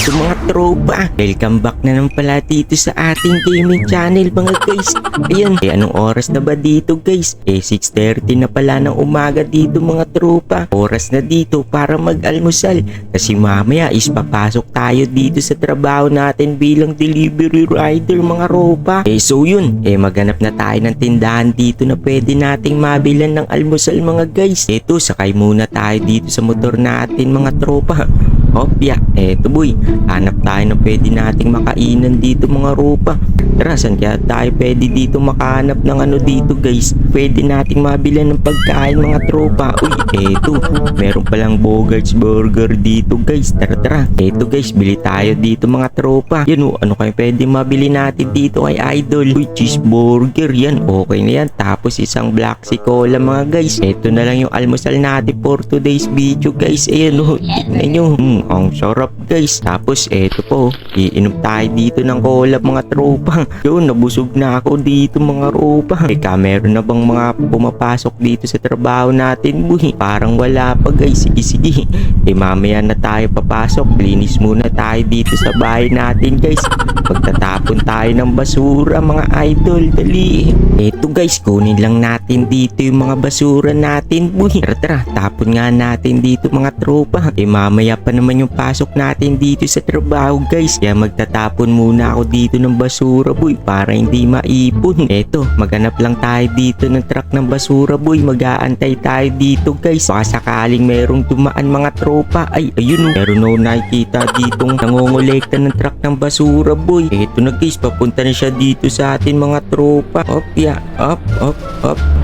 Ito mga tropa, welcome back na naman pala dito sa ating gaming channel mga guys. Ayan, eh anong oras na ba dito guys? Eh 6.30 na pala ng umaga dito mga tropa. Oras na dito para mag-almusal. Kasi mamaya is papasok tayo dito sa trabaho natin bilang delivery rider mga ropa. Eh so yun, eh maghanap na tayo ng tindahan dito na pwede nating mabilan ng almusal mga guys. Ito, sakay muna tayo dito sa motor natin mga tropa. Opya, eto boy, hanap tayo ng pwede nating makainan dito mga ropa. Tara, saan kaya tayo pwede dito makahanap ng ano dito guys? Pwede nating mabilan ng pagkain mga tropa. Uy, eto, meron palang Bogarts Burger dito guys. Tara, tara. Eto guys, bili tayo dito mga tropa. Yan o, ano kayo pwede mabili natin dito kay Idol? Uy, cheeseburger yan. Okay na yan. Tapos isang black sea cola mga guys. Eto na lang yung almusal natin for today's video guys. Ayan o, tignan nyo. Hmm, ang sarap guys. Tapos eto po, iinom tayo dito ng cola mga tropa. Yun, nabusog na ako dito mga tropa. Eka, meron na bang mga pumapasok dito sa trabaho natin buhi? Parang wala pa guys. Sige, sige. Eh mamaya na tayo papasok. Linis muna tayo dito sa bahay natin guys. Pagtatapon tayo ng basura mga idol. Dali. Eto guys, kunin lang natin dito yung mga basura natin buhi. Tara, tara. Tapon nga natin dito mga tropa. Eh mamaya pa naman yung pasok natin dito sa trabaho guys. Kaya magtatapon muna ako dito ng basura boy para hindi maipon. Eto, maghanap lang tayo dito ng truck ng basura boy. Mag-aantay tayo dito guys. Baka sakaling merong dumaan mga tropa. Ay, ayun oh. Meron oh nakikita ditong nangongolekta ng truck ng basura boy. Eto na guys, papunta na siya dito sa atin mga tropa. Op, ya, up, up, up.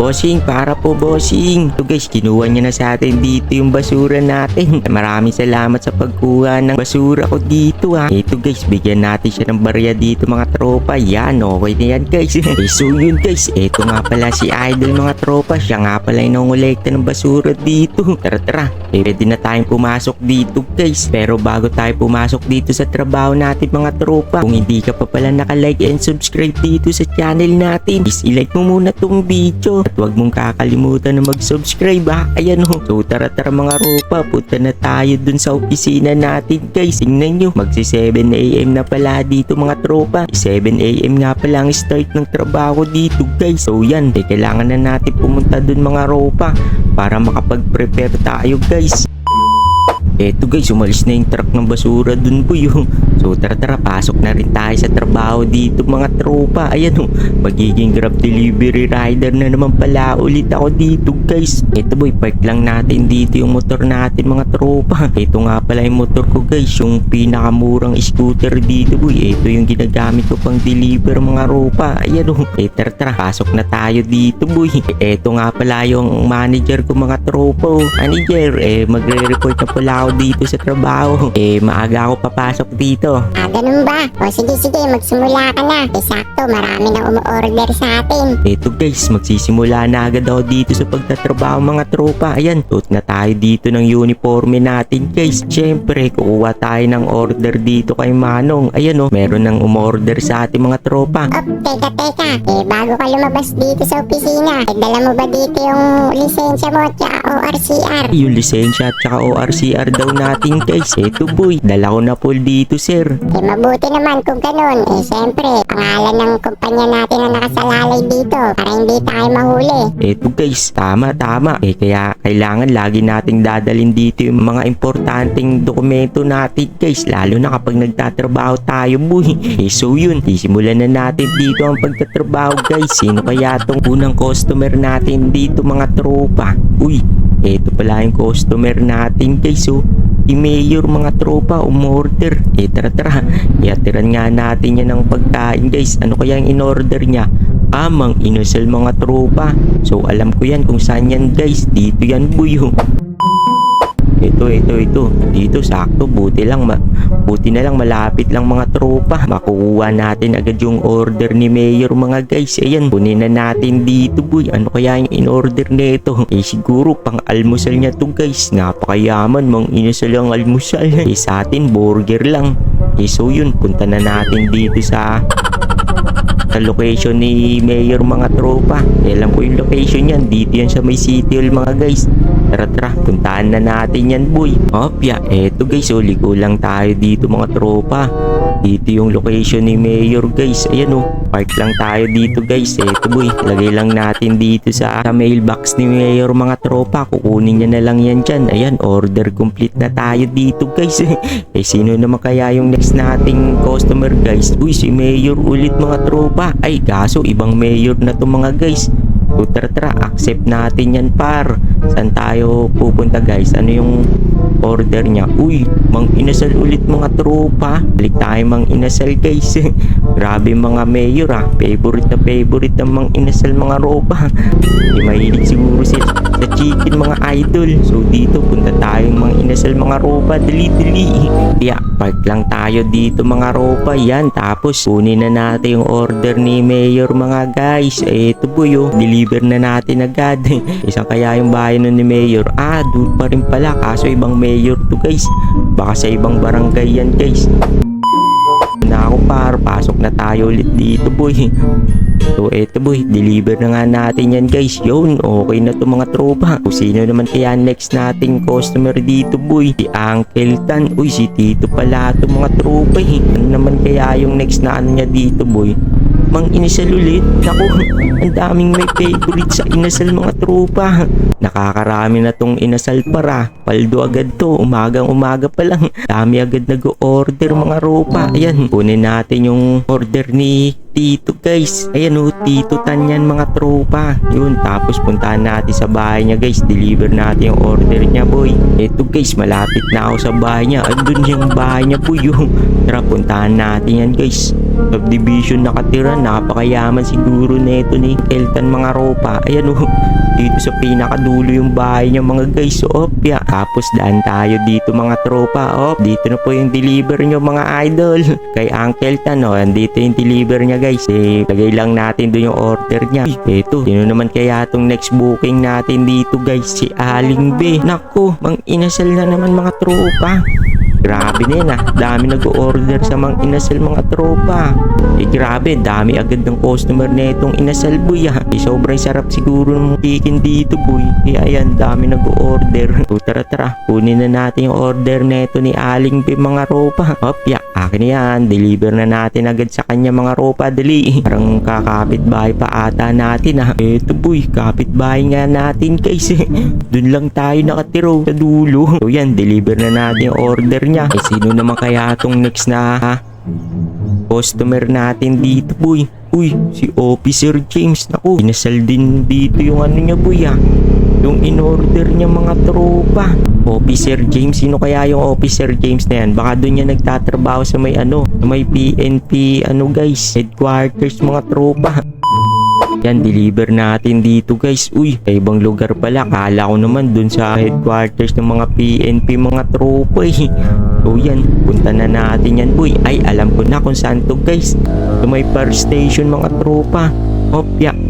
Bossing, para po bossing. So guys, kinuha niya na sa atin dito yung basura natin. Maraming salamat sa pagkuha ng basura ko dito ha. Ito guys, bigyan natin siya ng barya dito mga tropa. Yan, okay na yan guys. so yun guys, ito nga pala si Idol mga tropa. Siya nga pala yung nangolekta ng basura dito. Tara tara, eh, pwede na tayong pumasok dito guys. Pero bago tayo pumasok dito sa trabaho natin mga tropa, kung hindi ka pa pala nakalike and subscribe dito sa channel natin, is ilike mo muna tong video. At huwag mong kakalimutan na mag-subscribe ha. Ayan ho. So tara tara mga ropa, punta na tayo dun sa opisina natin guys. Tingnan nyo, magsi 7am na pala dito mga tropa. 7am nga pala ang start ng trabaho dito guys. So yan, kailangan na natin pumunta dun mga ropa para makapag-prepare tayo guys. Eto guys, umalis na yung truck ng basura dun boy oh. So tara tara, pasok na rin tayo sa trabaho dito mga tropa. Ayan oh, magiging grab delivery rider na naman pala ulit ako dito guys. Eto boy, park lang natin dito yung motor natin mga tropa. Ito nga pala yung motor ko guys, yung pinakamurang scooter dito boy. Ito yung ginagamit ko pang deliver mga ropa. Ayan oh, eh tara tara, pasok na tayo dito boy. Eto nga pala yung manager ko mga tropa oh. Manager, eh magre-report na pala ako dito sa trabaho. Eh maaga ako papasok dito. Ah, ganun ba? O sige sige, magsimula ka na. Eh sakto, marami nang umu-order sa atin. Eto guys, magsisimula na agad ako dito sa pagtatrabaho mga tropa. Ayan, suot na tayo dito ng uniforme natin guys. Siyempre, kukuha tayo ng order dito kay Manong. Ayan oh, meron nang umorder sa ating mga tropa. Op, teka teka. Eh bago ka lumabas dito sa opisina, eh dala mo ba dito yung lisensya mo at ORCR? Yung lisensya at saka ORCR daw natin guys. Eto boy, dala ko na po dito sir. Eh mabuti naman kung ganun. Eh syempre, pangalan ng kumpanya natin ang nakasalalay dito para hindi tayo mahuli. Eto guys, tama tama. Eh kaya kailangan lagi nating dadalin dito yung mga importanteng dokumento natin guys. Lalo na kapag nagtatrabaho tayo boy. Eh so yun, sisimulan na natin dito ang pagtatrabaho guys. Sino kaya tong unang customer natin dito mga tropa? Uy, eto pala yung customer natin guys oh. Si Mayor mga tropa umorder. Eh tara tara, iatiran nga natin yan ng pagkain guys. Ano kaya yung in-order niya? Amang inusal mga tropa. So alam ko yan kung saan yan guys. Dito yan buyo. Ito, ito, ito. Dito, sakto. Buti lang, ma buti na lang malapit lang mga tropa. Makukuha natin agad yung order ni Mayor mga guys. Ayan, kunin na natin dito boy. Ano kaya yung in-order nito? Eh siguro pang almusal niya to guys. Napakayaman mang inusal ang almusal. Eh sa atin, burger lang. Eh so yun, punta na natin dito sa sa location ni Mayor mga tropa. Eh, alam ko yung location yan. Dito yan sa may City Hall mga guys. Tara tara, puntahan na natin yan boy. Opya, eto guys, uli ko lang tayo dito mga tropa. Dito yung location ni Mayor guys. Ayan oh, park lang tayo dito guys. Eto boy, lagay lang natin dito sa, sa mailbox ni Mayor mga tropa. Kukunin niya na lang yan dyan. Ayan, order complete na tayo dito guys. eh sino naman kaya yung next nating customer guys? Uy, si Mayor ulit mga tropa. Ay, kaso ibang Mayor na to mga guys. So tara tara, accept natin yan par. Saan tayo pupunta guys? Ano yung order niya? Uy, mang inasal ulit mga tropa. Balik tayo mang inasal guys. Grabe mga mayor ah. Favorite na favorite ng mang inasal mga ropa. Hindi mahilig siguro sila sa chicken mga idol. So dito punta tayong mga inasal mga ropa. Dali dali. Kaya park lang tayo dito mga ropa. Yan tapos kunin na natin yung order ni mayor mga guys. Ito po yo. Deliver na natin agad. Isang kaya yung bahay nun ni mayor. Ah, doon pa rin pala. Kaso ibang mayor to guys. Baka sa ibang barangay yan guys. Na ako par, pasok na tayo ulit dito boy. So eto boy, deliver na nga natin yan guys. Yun, okay na to mga tropa. Kung sino naman kaya next nating customer dito boy? Si Uncle Tan. Uy, si Tito pala to mga tropa eh. Ano naman kaya yung next na ano niya dito boy? Mang inasal ulit. Naku, ang daming may favorite sa inasal mga tropa. Nakakarami na tong inasal para. Paldo agad to. Umagang umaga pa lang. Dami agad nag-order mga ropa. Ayan, kunin natin yung order ni Tito guys. Ayan o, Tito Tan yan mga tropa. Yun, tapos puntahan natin sa bahay niya guys. Deliver natin yung order niya boy. Eto guys, malapit na ako sa bahay niya. Andun yung bahay niya boy. Yung, tara, puntahan natin yan guys. Subdivision nakatira. Napakayaman siguro neto ni Elton mga ropa. Ayan o, dito sa pinakadulo yung bahay niya mga guys. Opya. Tapos daan tayo dito mga tropa. Op, dito na po yung deliver nyo mga idol. Kay Uncle Tan o, andito yung deliver niya guys. Eh, lagay lang natin doon yung order niya. Uy, eto, sino naman kaya tong next booking natin dito guys? Si Aling B. Nako, mang inasal na naman mga tropa. Grabe na yan ah. Dami nag-order sa mga inasal mga tropa. Eh grabe, dami agad ng customer na itong inasal boy ah. Eh, sobrang sarap siguro ng chicken dito boy. Eh ayan, dami nag-order. So tara tara, kunin na natin yung order na ito ni Aling B mga ropa. Opya, akin yan. Deliver na natin agad sa kanya mga ropa. Dali. Parang kakapit bahay pa ata natin ah. Eto boy, kapit bahay nga natin guys eh. Doon lang tayo nakatiro sa dulo. So yan, deliver na natin yung order niya. Eh sino naman kaya tong next na ha? customer natin dito boy. Uy, si Officer James. Naku, inasal din dito yung ano niya boy ah. Yung in-order niya mga tropa. Officer James, sino kaya yung Officer James na yan? Baka doon niya nagtatrabaho sa may ano, may PNP ano guys, headquarters mga tropa. Yan, deliver natin dito guys. Uy, sa ibang lugar pala. Kala ko naman dun sa headquarters ng mga PNP mga tropa eh. So yan, punta na natin yan boy. Ay, alam ko na kung saan to guys. Sa may fire station mga tropa. Opya.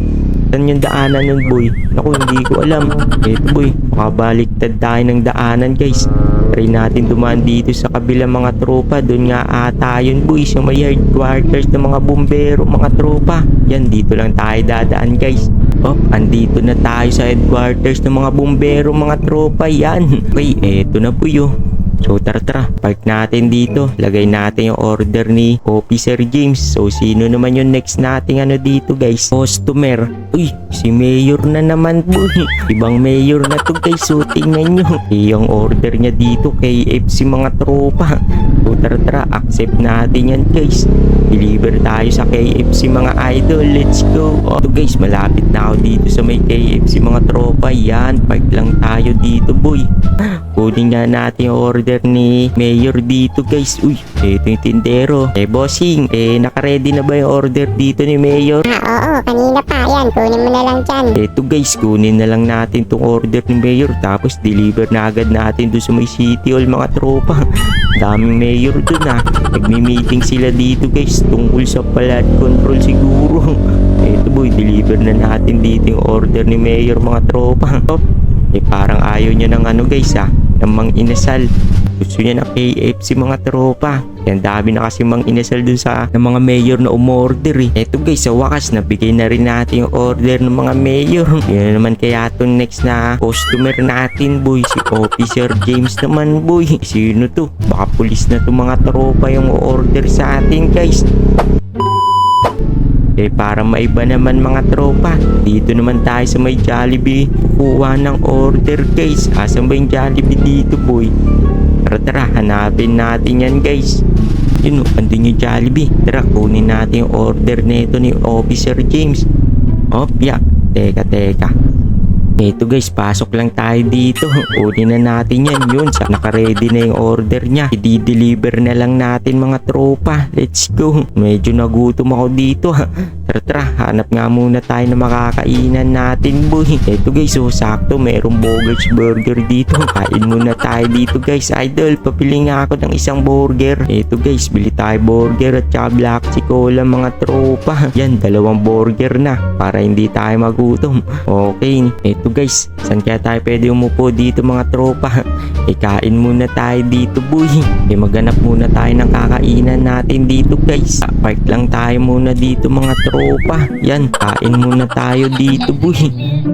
Saan yung daanan nun boy? Naku, hindi ko alam. Eto boy, makabaliktad tayo ng daanan guys. Try natin dumaan dito sa kabilang mga tropa. Doon nga ata yun boy sa may headquarters ng mga bumbero, mga tropa. Yan, dito lang tayo dadaan guys. Oh, andito na tayo sa headquarters ng mga bumbero, mga tropa. Yan. Okay, eto na po yun. So tara tara, park natin dito. Lagay natin yung order ni Officer James. So sino naman yung next nating ano dito guys? Customer. Uy, si Mayor na naman po. Ibang Mayor na to guys. So tingnan nyo. Yung order niya dito kay FC mga tropa. So tara tara, accept natin yan guys. Deliver tayo sa KFC mga idol. Let's go. Oh, ito guys, malapit na ako dito sa may KFC mga tropa. Yan, park lang tayo dito boy. Kunin nga natin yung order ni Mayor dito guys. Uy, ito yung tindero. Eh bossing, eh nakaredy na ba yung order dito ni Mayor? Ah, oo, kanina pa. Yan, kunin mo na lang dyan. Eto guys, kunin na lang natin tong order ni Mayor tapos deliver na agad natin doon sa may City Hall mga tropa. Daming Mayor doon ah. Nagmi-meeting sila dito guys tungkol sa flood control siguro. Eto boy, deliver na natin dito yung order ni Mayor mga tropa. Oh, eh parang ayaw niya ng ano guys ah, ng mang inasal. Gusto niya ng KFC mga tropa. Yan dami na kasi mang inasal dun sa ng mga mayor na umorder eh. Eto guys, sa wakas nabigay na rin natin yung order ng mga mayor. Yan na naman kaya itong next na customer natin boy. Si Officer James naman boy. Sino to? Baka pulis na to mga tropa yung order sa atin guys. Eh para maiba naman mga tropa Dito naman tayo sa may Jollibee Kukuha ng order guys. Asan ba yung Jollibee dito boy? Tara tara hanapin natin yan guys. Yun o andun yung Jollibee. Tara kunin natin yung order nito ni Officer James. Opya Teka teka Eto guys, pasok lang tayo dito. Kunin na natin yan yun. Sa naka-ready na yung order niya. I-deliver na lang natin mga tropa. Let's go. Medyo nagutom ako dito. Tara tara, hanap nga muna tayo na makakainan natin boy. Eto guys, so sakto merong Bogarts Burger dito. Kain muna tayo dito guys. Idol, papili nga ako ng isang burger. Eto guys, bili tayo burger at saka black cola mga tropa. Yan, dalawang burger na para hindi tayo magutom. Okay, eto guys, saan kaya tayo pwede umupo dito mga tropa? E kain muna tayo dito boy. E maghanap muna tayo ng kakainan natin dito guys. Ah, Park lang tayo muna dito mga tropa. Yan, kain muna tayo dito boy.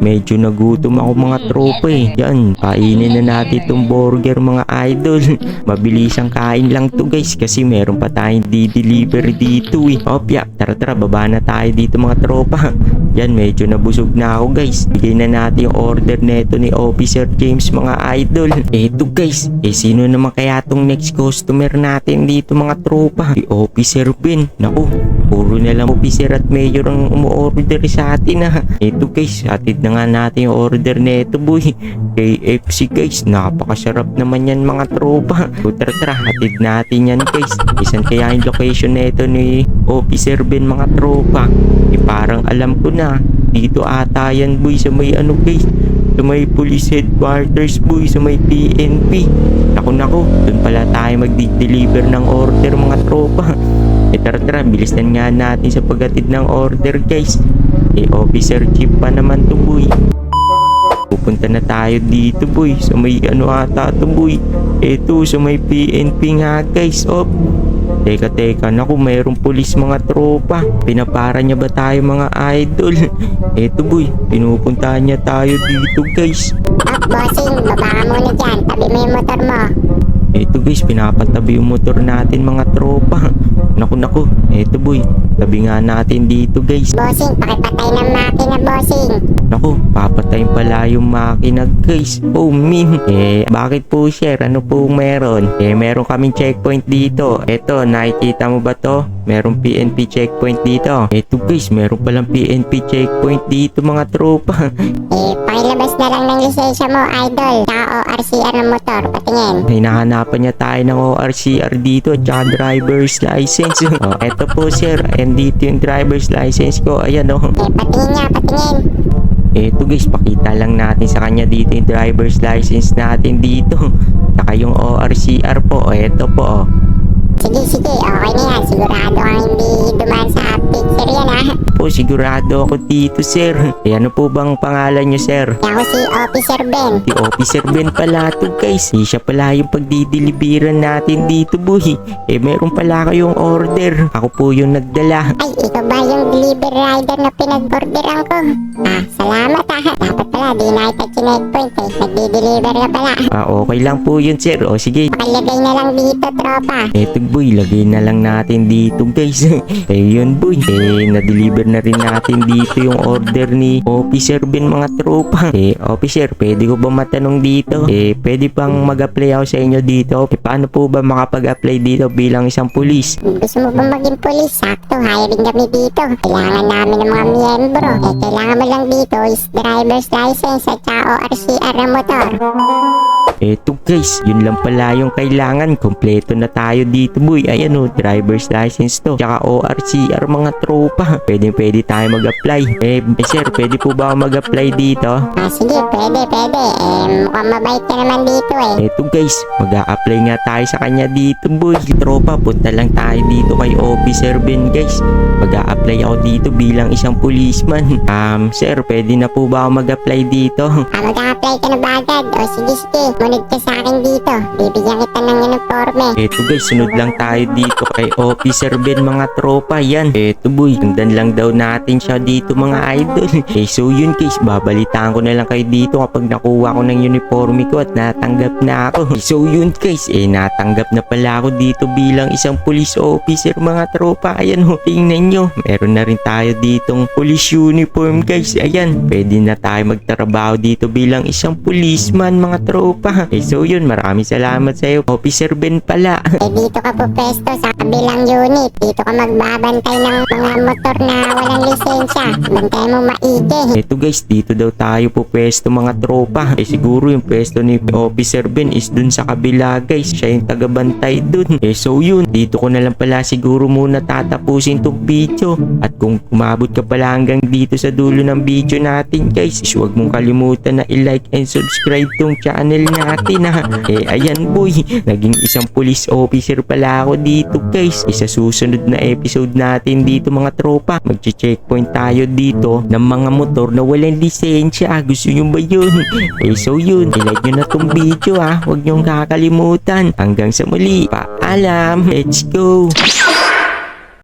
Medyo nagutom ako mga tropa eh. Yan, kainin na natin itong burger mga idol. Mabilisang kain lang to guys kasi meron pa tayong di-deliver dito eh. Opya, tara tara baba na tayo dito mga tropa. Yan, medyo nabusog na ako guys. Bigay na natin yung order neto ni Officer James mga idol. Eto guys, eh sino naman kaya tong next customer natin dito mga tropa? Si Officer Ben. Naku, puro na lang officer at mayor ang umu-order sa atin ha. Eto guys, atid na nga natin yung order neto boy. KFC guys, napakasarap naman yan mga tropa. So, tara tara, atid natin yan guys. Isan kaya yung location neto ni Officer Ben mga tropa? Eh parang alam ko na. Dito ata yan boy sa may ano guys. Sa may police headquarters boy sa may PNP. Naku naku, dun pala tayo mag-deliver ng order mga tropa. Eh tara tara, bilisan nga natin sa paghatid ng order guys. Eh officer chief pa naman to boy. Pupunta na tayo dito boy sa may ano ata to boy. Eto sa may PNP nga guys. Op. Teka teka, naku mayroong pulis mga tropa. Pinapara niya ba tayo mga idol? Eto boy, pinupuntahan niya tayo dito guys. Up, bossing, baba ka muna dyan. Tabi mo yung motor mo. Eto guys, pinapatabi yung motor natin mga tropa. Naku naku, eto boy, tabi nga natin dito guys. Bossing, pakipatay ng makina, bossing. Naku, papatayin pala yung makina guys. Oh min. Eh, bakit po sir? Ano po meron? Eh, meron kaming checkpoint dito. Eto, nakikita mo ba to? Merong PNP checkpoint dito. Eto guys, meron palang PNP checkpoint dito mga tropa. Eh, pakilabas na lang ng lisensya mo, idol. Tsaka ORCR ng motor, patingin. Hinahanapan niya tayo ng ORCR dito at saka driver's license. oh, eto po sir, and dito yung driver's license ko. Ayan oh. Eh, patingin nga, patingin. Eto guys, pakita lang natin sa kanya dito yung driver's license natin dito. Saka yung ORCR po. O, eto po. oh. Sige, sige, okay na yan. Sigurado kang hindi dumaan sa picture yan, ha? Po, sigurado ako dito, sir. Eh, ano po bang pangalan niyo, sir? Ako si Officer Ben. Si Officer Ben pala to, guys. Eh, siya pala yung pagdideliveran natin dito, boy. Eh, meron pala kayong order. Ako po yung nagdala. Ay, ikaw ba yung delivery rider na pinag-orderan ko? Ah, salamat ha. Dapat pala, di na kita chineckpoint eh. Nagdi-deliver ka pala. Ah, okay lang po yun, sir. O, sige. Pakilagay na lang dito, tropa. Eto boy, lagay na lang natin dito guys. eh yun boy, eh na-deliver na rin natin dito yung order ni Officer Ben mga tropa. Eh officer, pwede ko ba matanong dito? Eh pwede pang mag-apply ako sa inyo dito? Eh paano po ba makapag-apply dito bilang isang pulis? Gusto mo ba maging polis? Sakto, hiring kami dito. Kailangan namin ng mga miyembro. Eh, kailangan mo lang dito is driver's license at saka ORCR ng motor. Eto guys, yun lang pala yung kailangan. Kompleto na tayo dito boy. Ayan o, driver's license to. Tsaka ORCR mga tropa. Pwede pwede tayo mag-apply. Eh, sir, pwede po ba mag-apply dito? Ah, sige, pwede, pwede. Eh, mukhang mabait ka naman dito eh. Eto guys, mag-a-apply nga tayo sa kanya dito boy. Tropa, punta lang tayo dito kay Officer Ben guys. Mag-a-apply ako dito bilang isang policeman. Um, sir, pwede na po ba ako mag-apply dito? Ah, mag-a-apply ka na ba agad? O, sige, sige. Sumunod ka sa akin dito. Bibigyan kita ng uniforme. Eto guys, sunod lang tayo dito kay Officer Ben mga tropa. Yan. Eto boy, sundan lang daw natin siya dito mga idol. Eh so yun guys, babalitaan ko na lang kayo dito kapag nakuha ko ng uniforme ko at natanggap na ako. Eh, so yun guys, eh natanggap na pala ako dito bilang isang police officer mga tropa. Ayan ho, tingnan nyo. Meron na rin tayo ditong police uniform guys. Ayan, pwede na tayo magtrabaho dito bilang isang policeman mga tropa. Eh so yun, maraming salamat sa iyo. Officer Ben pala. Eh dito ka po pwesto sa kabilang unit. Dito ka magbabantay ng mga motor na walang lisensya. Bantay mo maigi. Ito guys, dito daw tayo po pwesto mga tropa. Eh siguro yung pwesto ni Officer Ben is dun sa kabila guys. Siya yung tagabantay dun. Eh so yun, dito ko na lang pala siguro muna tatapusin tong video. At kung umabot ka pala hanggang dito sa dulo ng video natin guys, is huwag mong kalimutan na i-like and subscribe tong channel natin ha. Eh ayan boy, naging isang police officer pala ako dito guys. Isa susunod na episode natin dito mga tropa. Magche-checkpoint tayo dito ng mga motor na walang lisensya. Gusto nyo ba yun? Eh so yun, ilike nyo na tong video ha. Huwag nyo kakalimutan. Hanggang sa muli, paalam. Let's go!